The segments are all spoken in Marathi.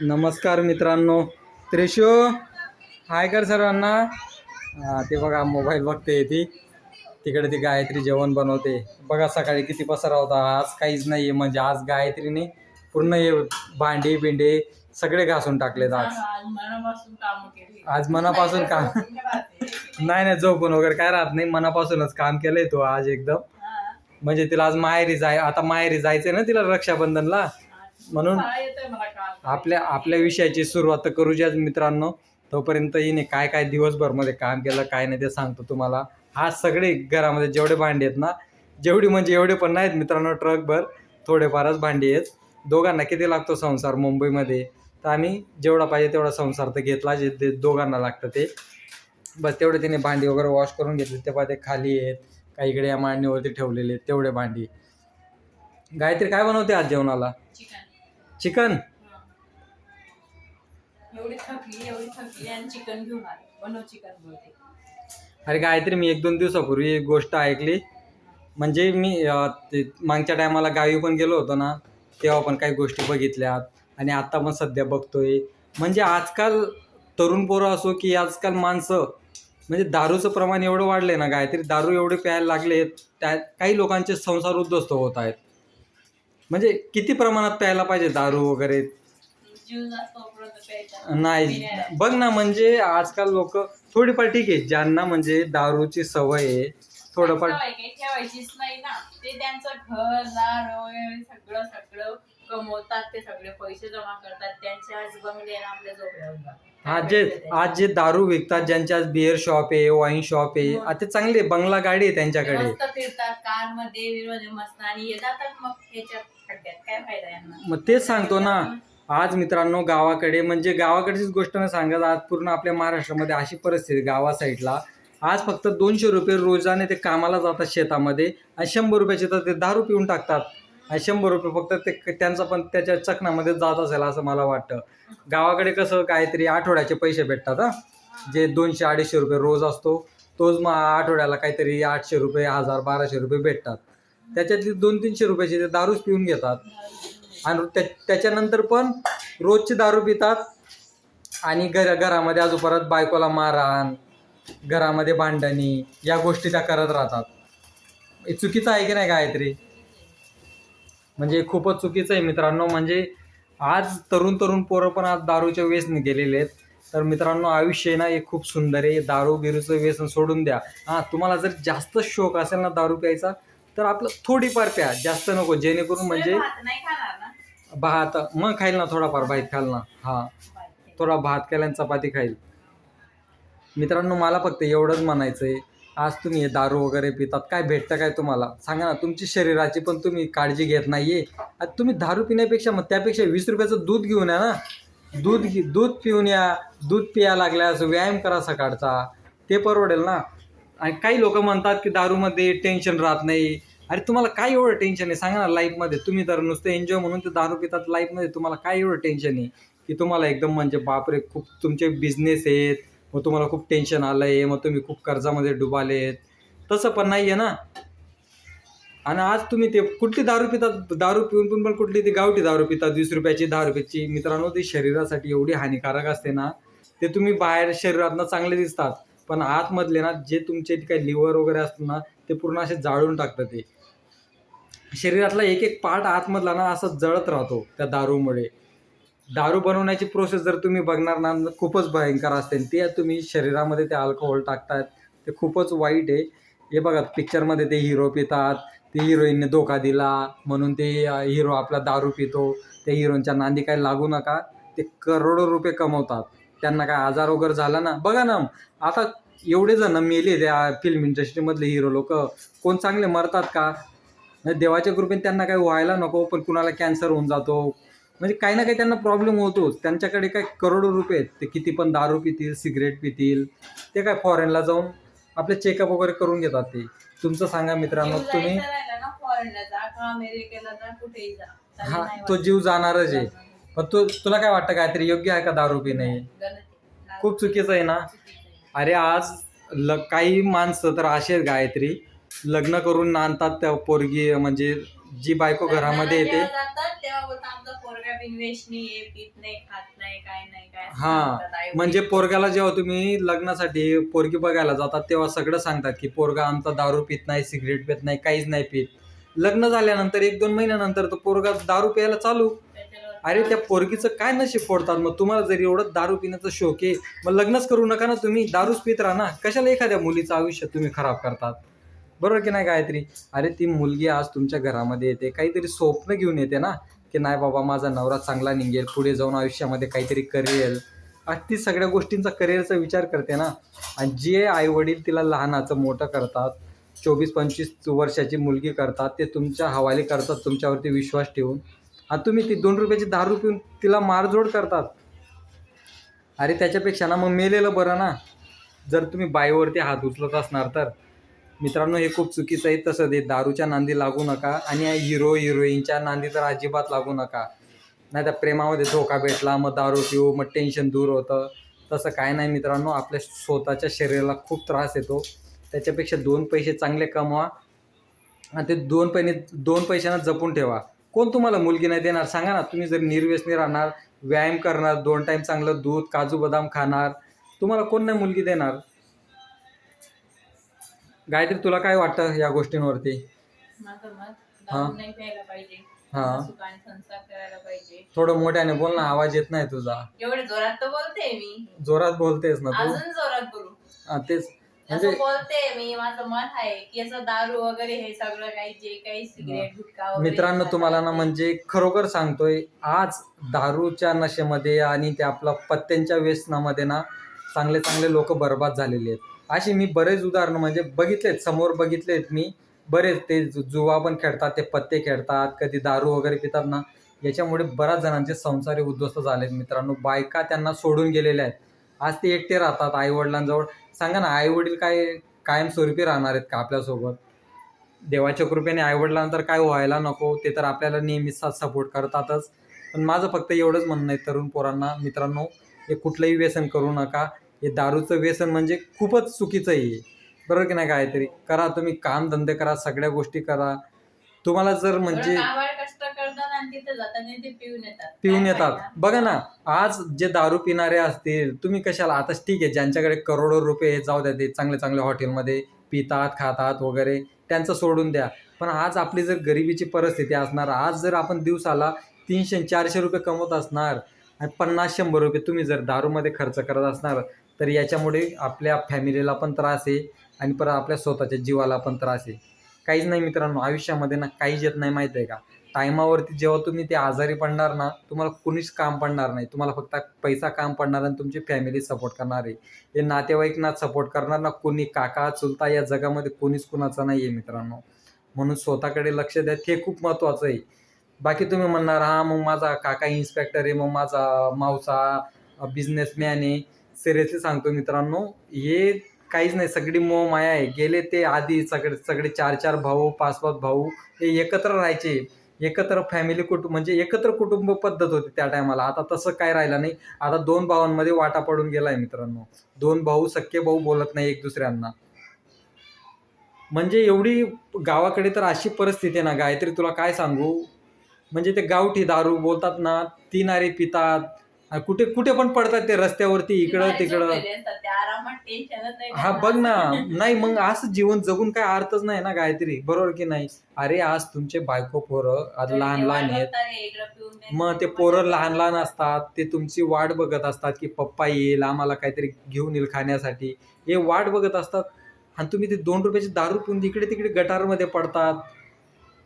नमस्कार मित्रांनो. त्रिशू हाय कर सर्वांना. ते बघा मोबाईल बघते ती. तिकडे ती गायत्री जेवण बनवते. बघा सकाळी किती पसारा होता. आज काहीच नाही आहे म्हणजे आज गायत्रीने पूर्ण हे भांडी बिंडे सगळे घासून टाकलेत आज. आज मनापासून काम केली आज मनापासून काम नाही नाही झोपून वगैरे काय राहत नाही. मनापासूनच काम केलंय तो आज एकदम. म्हणजे तिला आज माहेरी जाय आता माहेरी जायचंय ना तिला रक्षाबंधनला? म्हणून आपल्या आपल्या विषयाची सुरुवात करूच्याच मित्रांनो. तोपर्यंत हिने काय काय दिवसभरमध्ये काम केलं काय नाही ते सांगतो तुम्हाला. आज सगळे घरामध्ये जेवढे भांडे आहेत ना जेवढी म्हणजे एवढे पण नाहीत मित्रांनो ट्रकभर थोडेफारच भांडी आहेत. दोघांना किती लागतो संसार मुंबईमध्ये? तर आम्ही जेवढा पाहिजे तेवढा संसार तर घेतला जे ते दोघांना लागतं ते. बस तेवढे तिने भांडी वगैरे वॉश करून घेतली तेव्हा ते खाली आहेत काही इकडे या मांडणीवरती ठेवलेले आहेत तेवढे भांडी. गायत्री काय बनवते आज जेवणाला? चिकन? चिकन एवढी थकली एवढी थकली आणि चिकन घेऊन आले. बनव चिकन बोलते. अरे गायत्री मी एक दोन दिवसापूर्वी एक गोष्ट ऐकली. म्हणजे मी अं, ते मागच्या टायमाला गावी पण गेलो होतो ना तेव्हा पण काही गोष्टी बघितल्यात आणि आत्ता पण सध्या बघतोय. म्हणजे आजकाल तरुण पोरं असो की आजकाल माणसं म्हणजे दारूचं प्रमाण एवढं वाढलं आहे ना गायत्री दारू एवढे प्यायला लागले त्या काही लोकांचे संसार उद्ध्वस्त होत आहेत. म्हणजे किती प्रमाणात प्यायला पाहिजे दारू वगैरे? नाही. बघ ना म्हणजे आजकाल लोक थोडीफार ठीक आहे. ज्यांना म्हणजे दारूची सवय आहे थोडंफार ठेवायचीच नाही ना. ते त्यांचं घर दार सगळं सगळं कमवतात ते सगळे पैसे जमा करतात. त्यांचे आज बंगले आणि आपल्या आज जे आज जे दारू विकतात ज्यांच्या आज बिअर शॉप आहे वाईन शॉप आहे आता चांगले बंगला गाडी आहे त्यांच्याकडे. फिरतात कारमध्ये मस्त. आणि हे जातात मग खड्ड्यात काय फायदा यांना? मग तेच सांगतो ना. आज मित्रांनो गावाकडे म्हणजे गावाकडचीच गोष्ट न सांगत आज पूर्ण आपल्या महाराष्ट्रामध्ये अशी परिस्थिती गावा साईडला. आज फक्त दोनशे रुपये रोजाने ते कामाला जातात शेतामध्ये आणि शंभर रुपयाचे तर ते दारू पिऊन टाकतात. आणि शंभर रुपये फक्त ते त्यांचा पण त्याच्या चकनामध्ये जात असेल असं मला वाटतं. गावाकडे कसं काहीतरी आठवड्याचे पैसे भेटतात हा. जे दोनशे अडीचशे रुपये रोज असतो तोच मग आठवड्याला काहीतरी आठशे रुपये हजार बाराशे रुपये भेटतात. त्याच्यातली दोन तीनशे रुपयाचे ते दारूच पिऊन घेतात. आणि त्या त्याच्यानंतर पण रोजची दारू पितात आणि घर घरामध्ये अजून परत बायकोला मारहाण घरामध्ये भांडणी या गोष्टी त्या करत राहतात. हे चुकीचं आहे की नाही गायत्री? म्हणजे खूपच चुकीचं आहे मित्रांनो. म्हणजे आज तरुण तरुण पोरं पण आज दारूच्या व्यसनी गेलेले आहेत. तर मित्रांनो आयुष्य आहे ना हे खूप सुंदर आहे. दारू बिरूचं व्यसन सोडून द्या. हां तुम्हाला जर जास्त शोक असेल ना दारू प्यायचा तर आपलं थोडीफार प्या जास्त नको जेणेकरून म्हणजे भात नाही मग खाईल ना थोडाफार भात खाल ना. हा. थोडा भात आणि चपाती खाईल. मित्रांनो मला फक्त एवढंच म्हणायचं आहे आज तुम्ही दारू वगैरे पितात काय भेटतं काय तुम्हाला? सांगा ना तुमची शरीराची पण तुम्ही काळजी घेत नाहीये. आता तुम्ही दारू पिण्यापेक्षा मग त्यापेक्षा वीस रुपयाचं दूध घेऊन या ना. दूध घे दूध पिऊन या दूध पिया लागल्यास व्यायाम करा सकाळचा. ते परवडेल ना. आणि काही लोक म्हणतात की दारूमध्ये टेन्शन राहत नाही. अरे तुम्हाला काय एवढं टेन्शन आहे? सांगा ना लाईफमध्ये तुम्ही तर नुसतं एन्जॉय म्हणून ते दारू पितात. लाईफमध्ये तुम्हाला काय एवढं टेन्शन आहे? की तुम्हाला एकदम म्हणजे बापरे खूप तुमचे बिझनेस आहेत. मग तुम्हाला खूप टेन्शन आलं आहे मग तुम्ही खूप कर्जामध्ये डुबाले आहेत तसं पण नाही आहे ना. आणि आज तुम्ही ते कुठली दारू पितात? दारू पिऊन पण पण कुठली ती गावठी दारू पितात? वीस रुपयाची दहा रुपयाची मित्रांनो ती शरीरासाठी एवढी हानिकारक असते ना. ते तुम्ही बाहेर शरीरातनं चांगले दिसतात. पण आतमधले ना जे तुमचे काही लिव्हर वगैरे असतं ना ते पूर्ण असे जाळून टाकतं ते. शरीरातला एक एक पार्ट आतमधला ना असं जळत राहतो त्या दारूमुळे. दारू बनवण्याची प्रोसेस जर तुम्ही बघणार ना खूपच भयंकर असते. ते तुम्ही शरीरामध्ये ते अल्कोहोल टाकतात ते खूपच वाईट आहे. हे बघा पिक्चरमध्ये ते हिरो पितात ते हिरोईनने धोका दिला म्हणून ते हिरो आपला दारू पितो. त्या हिरोईनच्या नांदी काय लागू नका. ते करोडो रुपये कमवतात. त्यांना काय आजार वगैरे झाला ना? बघा ना आता एवढे जण मेले त्या फिल्म इंडस्ट्रीमधले हिरो लोक. कोण चांगले मरतात का? देवाच्या कृपेने त्यांना काही व्हायला नको पण कुणाला कॅन्सर होऊन जातो. म्हणजे काही ना काही त्यांना प्रॉब्लेम होतोच. त्यांच्याकडे काय करोडो रुपये आहेत. ते किती पण दारू पितील सिगरेट पितील ते काय फॉरेनला जाऊन आपले चेकअप वगैरे करून घेतात ते. तुमचं सांगा मित्रांनो तुम्ही? हा तो. जीव जाणारच आहे. पण तू तुला काय वाटतं काहीतरी योग्य आहे का दारू पिणे. खूप चुकीचं आहे ना. अरे आज ल काही माणसं तर असे आहेत गायत्री लग्न करून आणतात त्या पोरगी म्हणजे जी बायको घरामध्ये येते हा. म्हणजे पोरग्याला जेव्हा तुम्ही लग्नासाठी पोरगी बघायला जातात तेव्हा सगळं सांगतात की पोरगा आमचा दारू पित नाही सिगरेट पित नाही काहीच नाही पित लग्न झाल्यानंतर एक दोन महिन्यानंतर तो पोरगा दारू प्यायला चालू अरे त्या पोरगीचं काय नशीब फोडतात? मग तुम्हाला जर एवढं दारू पिण्याचा शौक आहे मग लग्नच करू नका ना तुम्ही. दारूच पित राहा ना. कशाला एखाद्या मुलीचं आयुष्य तुम्ही खराब करतात? बरोबर की नाही गायत्री? अरे ती मुलगी आज तुमच्या घरामध्ये येते काहीतरी स्वप्न घेऊन येते ना की नाही बाबा माझा नवरा चांगला निघेल पुढे जाऊन आयुष्यामध्ये काहीतरी करेल आज ती सगळ्या गोष्टींचा करिअरचा विचार करते ना. आणि जे आई वडील तिला लहानाचं मोठं करतात चोवीस पंचवीस वर्षाची मुलगी करतात ते तुमच्या हवाली करतात तुमच्यावरती विश्वास ठेवून. आणि तुम्ही ती दोन रुपयाची दारू पिऊन तिला मारझोड करतात. अरे त्याच्यापेक्षा ना मग मेलेलं बरं ना. जर तुम्ही बाईवरती हात उचलत असणार तर. मित्रांनो हे खूप चुकीचं आहे. तसं ते दारूच्या नांदी लागू नका आणि या हिरो हिरोईनच्या नांदी तर अजिबात लागू नका. नाही तर प्रेमामध्ये धोका भेटला मग दारू पिऊ मग टेन्शन दूर होतं. तसं काय नाही मित्रांनो आपल्या स्वतःच्या शरीराला खूप त्रास येतो. त्याच्यापेक्षा दोन पैसे चांगले कमवा आणि ते दोन पैने दोन पैशांना जपून ठेवा. कोण तुम्हाला मुलगी नाही देणार? सांगा ना तुम्ही जर निर्व्यसनी राहणार व्यायाम करणार दोन टाईम चांगलं दूध काजू बदाम खाणार तुम्हाला कोण नाही मुलगी देणार? गायत्री तुला काय वाटतं या गोष्टींवरती? माझं मत हा. दारू नाही प्यायला पाहिजे. हा. सुखाने संसार करायला पाहिजे. थोडं मोठ्याने बोल ना आवाज येत नाही तुझा. एवढे जोरात तर बोलते मी. जोरात बोलतेस ना तू? अजून जोरात बोलू. हा, तेच. असं म्हणजे बोलते मी माझं मत आहे की असं दारू वगैरे हे सगळं काही जे काही सिगरेट गुटखा वगैरे मित्रांनो तुम्हाला ना ते- म्हणजे खरोखर सांगतोय आज दारूच्या नशेमध्ये आणि त्या आपल्या पत्त्यांच्या व्यसनामध्ये ना चांगले चांगले लोक बर्बाद झालेले आहेत. अशी मी बरेच उदाहरणं म्हणजे बघितलेत समोर बघितलेत मी. बरेच ते जु- जुवा पण खेळतात ते पत्ते खेळतात कधी दारू वगैरे पितात ना. याच्यामुळे बऱ्याच जणांचे संसारी उद्ध्वस्त झालेत मित्रांनो. बायका त्यांना सोडून गेलेल्या आहेत. आज ते एकटे राहतात आई वडिलांजवळ सांगा ना आई वडील काय कायमस्वरूपी राहणार आहेत का आपल्यासोबत? देवाच्या कृपेने आईवडिलांना तर काय व्हायला नको ते तर आपल्याला नेहमीच साथ सपोर्ट करतातच. पण माझं फक्त एवढंच म्हणणं आहे तरुण पोरांना. मित्रांनो हे कुठलंही व्यसन करू नका. हे दारूचं व्यसन म्हणजे खूपच चुकीचं आहे. बरोबर की नाही काहीतरी? करा तुम्ही काम धंदे करा सगळ्या गोष्टी करा. तुम्हाला जर म्हणजे एवढं काबाड कष्ट करतात आणि तिथे जातात आणि ते पिऊन येतात. पिऊन काय येतात. फायदा? बघा ना आज जे दारू पिणारे असतील तुम्ही कशाला? आता ठीक आहे ज्यांच्याकडे करोडो रुपये आहेत, जाऊ द्या ते चांगले चांगले हॉटेलमध्ये पितात खातात वगैरे त्यांचं सोडून द्या. पण आज आपली जर गरिबीची परिस्थिती असणार आज जर आपण दिवसाला तीनशे आणि चारशे रुपये कमवत असणार आणि पन्नास शंभर रुपये तुम्ही जर दारूमध्ये खर्च करत असणार तर याच्यामुळे आपल्या फॅमिलीला पण त्रास आहे आणि परत आपल्या स्वतःच्या जीवाला पण त्रास आहे. काहीच नाही मित्रांनो आयुष्यामध्ये ना काहीच येत नाही माहीत आहे का? टायमावरती जेव्हा तुम्ही ते आजारी पडणार ना तुम्हाला कुणीच काम पडणार नाही. तुम्हाला फक्त पैसा काम पडणार आणि तुमची फॅमिली सपोर्ट करणार आहे. हे नातेवाईक ना सपोर्ट करणार ना कोणी काका चुलता या जगामध्ये कोणीच कुणाचा नाही आहे मित्रांनो. म्हणून स्वतःकडे लक्ष द्या. हे खूप महत्त्वाचं आहे. बाकी तुम्ही म्हणणार हा मग माझा काका इन्स्पेक्टर आहे मग माझा मावसा बिझनेसमॅन आहे. सिरियसली सांगतो मित्रांनो हे काहीच नाही. सगळी मोह माया आहे. गेले ते आधी सगळे सगळे चार चार भाऊ पाच पाच भाऊ हे एकत्र राहायचे. एकत्र फॅमिली कुटुंब म्हणजे एकत्र कुटुंब पद्धत होती त्या टायमाला आता तसं काय राहिलं नाही. आता दोन भावांमध्ये वाटा पडून गेलाय मित्रांनो. दोन भाऊ सख्खे भाऊ बोलत नाही एक दुसऱ्यांना. म्हणजे एवढी गावाकडे तर अशी परिस्थिती आहे ना गायत्री तुला काय सांगू? म्हणजे ते गावठी दारू बोलतात ना ती नारे पितात. कुठे कुठे पण पडतात ते रस्त्यावरती इकडं तिकडं. हा बघ ना. नाही मग असं जीवन जगून काय अर्थच नाही ना गायत्री. बरोबर की नाही? अरे आज तुमचे बायको पोरं आज लहान लहान आहेत. मग ते पोरं लहान लहान असतात. ते तुमची वाट बघत असतात की पप्पा येईल आम्हाला काहीतरी घेऊन येईल खाण्यासाठी. हे वाट बघत असतात. आणि तुम्ही ते दोन रुपयाची दारू पिऊन इकडे तिकडे गटारमध्ये पडतात.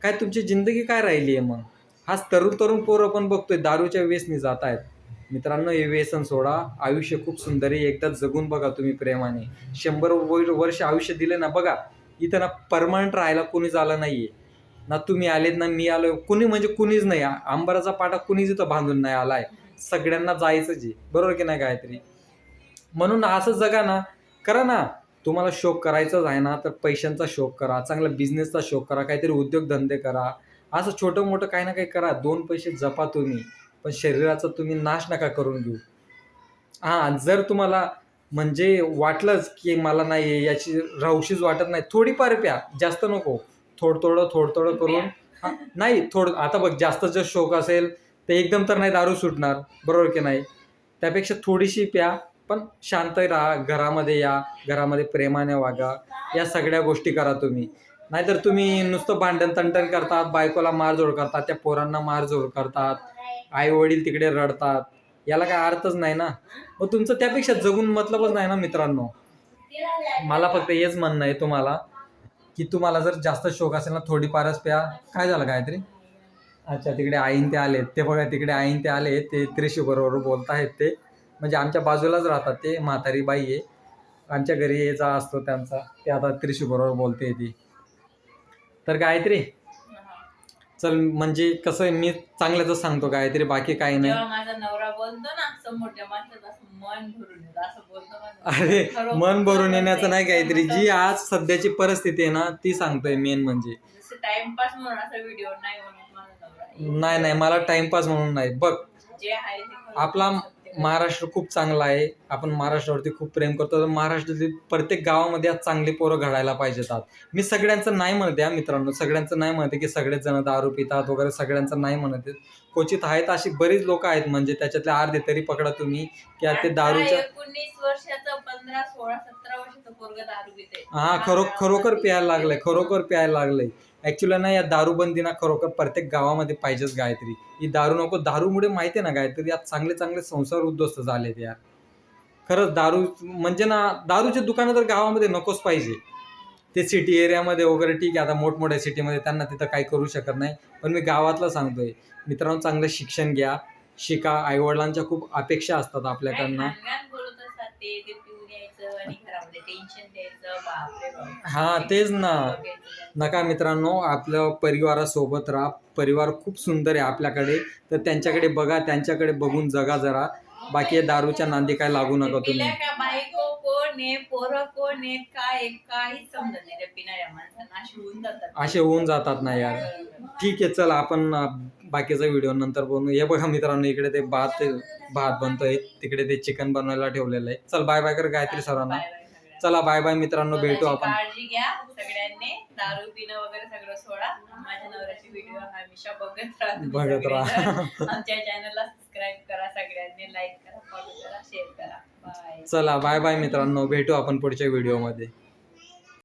काय तुमची जिंदगी काय राहिली आहे मग? हाच तरुण तरुण पोरं पण बघतोय दारूच्या व्यसनी जात आहेत मित्रांनो हे व्यसन सोडा. आयुष्य खूप सुंदर आहे. एकदा जगून बघा तुम्ही प्रेमाने. शंभर वर- वर्ष आयुष्य दिले ना बघा इथं ना परमनंट राहायला कोणीच आलं नाहीये. ना तुम्ही आलेत ना मी आलो कुणी म्हणजे कुणीच नाही. आंबराचा पाटा कुणीच इथं बांधून नाही आलाय. सगळ्यांना जायचंच आहे. बरोबर की नाही गायत्री? म्हणून असं जगा ना. करा ना. तुम्हाला शोक करायचाच आहे ना तर पैशांचा शोक करा चांगला बिझनेसचा शोक करा काहीतरी उद्योगधंदे करा. असं छोटं मोठं काही ना काही करा. दोन पैसे जपा तुम्ही. पण शरीराचा तुम्ही नाश नका करून घेऊ. हां जर तुम्हाला म्हणजे वाटलंच की मला नाही याची राहूशीच वाटत नाही थोडीफार प्या जास्त नको. थोडं थोडं थोडं थोडं करून. हा, नाही थोडं आता बघ जास्त जर शोक असेल तर एकदम तर नाही दारू सुटणार बरोबर की नाही? त्यापेक्षा थोडीशी प्या पण शांत राहा घरामध्ये या घरामध्ये प्रेमाने वागा. या सगळ्या गोष्टी करा तुम्ही. नाहीतर तुम्ही नुसतं भांडण तंटण करतात बायकोला मारझोड करतात त्या पोरांना मारझोड करतात. आई वडील तिकडे रडतात. याला काय अर्थच नाही ना? मग तुमचं त्यापेक्षा जगून मतलबच नाही ना मित्रांनो? मला फक्त हेच म्हणणं आहे तुम्हाला की तुम्हाला जर जास्त शोक असेल ना थोडीफारच प्या. काय झालं काहीतरी अच्छा तिकडे आईन ते आले ते बघा तिकडे आईन ते आले ते त्रिशू बरोबर बोलत आहेत ते. म्हणजे आमच्या बाजूलाच राहतात ते. म्हातारी बाई आहे. आमच्या घरी यायचा असतो त्यांचा. ते आता त्रिशू बरोबर बोलते ती. तर गायत्री चल म्हणजे कसं आहे, मी चांगल्याच सांगतो गायत्री बाकी काही नाही जेव्हा माझा नवरा बोलतो ना समोरच्या माणसाचं असं मन भरून येतं असं बोलतो माझा अरे खरोखर मन भरून. येण्याचं नाही गायत्री जी आज सध्याची परिस्थिती आहे ना ती सांगतोय मेन म्हणजे जसं टाइमपास म्हणून असा व्हिडिओ नाही बनवत माझा नवरा नाही नाही मला टाइमपास म्हणून नाही बघ जे आहे ते खरोखर आपला. महाराष्ट्र खूप चांगला आहे. आपण महाराष्ट्रावरती खूप प्रेम करतो. तर महाराष्ट्रातील प्रत्येक गावामध्ये आज चांगली पोरं घडायला पाहिजेत मी सगळ्यांचं नाही म्हणते हा मित्रांनो. सगळ्यांचं नाही म्हणते की सगळेच जण दारू पितात वगैरे सगळ्यांचं नाही म्हणते क्वचित आहेत अशी बरीच लोक आहेत म्हणजे त्याच्यातले अर्धे तरी पकडा तुम्ही. की आज ते आता दारूच्या हा खरो खरोखर प्यायला लागलंय. खरोखर प्यायला लागलंय. ऍक्च्युली ना या दारूबंदी ना खरोखर प्रत्येक गावामध्ये पाहिजेच गायत्री. ही दारू नको दारूमुळे माहिती आहे ना गायत्री यात चांगले चांगले संसार उद्ध्वस्त झालेत यार. खरंच दारू म्हणजे ना दारूचे दुकानं तर गावामध्ये नकोच पाहिजे. ते सिटी एरियामध्ये वगैरे ठीक आहे आता मोठमोठ्या सिटीमध्ये त्यांना तिथं काही करू शकत नाही. पण मी गावातलं सांगतोय मित्रांनो चांगलं शिक्षण घ्या. शिका आईवडिलांच्या खूप अपेक्षा असतात आपल्याकडनं. हा तेच ना. नका मित्रांनो आपल्या परिवारासोबत राहा. परिवार खूप सुंदर आहे आपल्याकडे. तर त्यांच्याकडे बघा त्यांच्याकडे बघून जगा जरा. बाकी दारूच्या नांदी काय लागू नका तुम्ही. पिल्या का बायको कोण आहे पोरं कोण आहे काय आहे, काहीच समजत नाही. त्या पिणाऱ्या माणसांना अशी होऊन जातात. असे होऊन जातात ना यार. ठीक आहे चल आपण बाकीचा व्हिडिओ नंतर बनवू. हे बघा मित्रांनो इकडे ते भात भात बनतोय. तिकडे ते चिकन बनवायला ठेवलेलं आहे. चल बाय बाय कर गायत्री सरांना. चला बाय बाय मित्रांनो भेटू आपण. काळजी घ्या सगळ्यांनी. दारू पिणं वगैरे सगळं सोडा. माझ्या नवऱ्याची व्हिडिओ हमेशा बघत राहा बघत राहा. आमच्या चॅनलला सबस्क्राईब करा सगळ्यांनी लाईक करा फॉलो करा शेअर करा. बाय चला बाय बाय मित्रांनो. भेटू आपण पुढच्या व्हिडिओमध्ये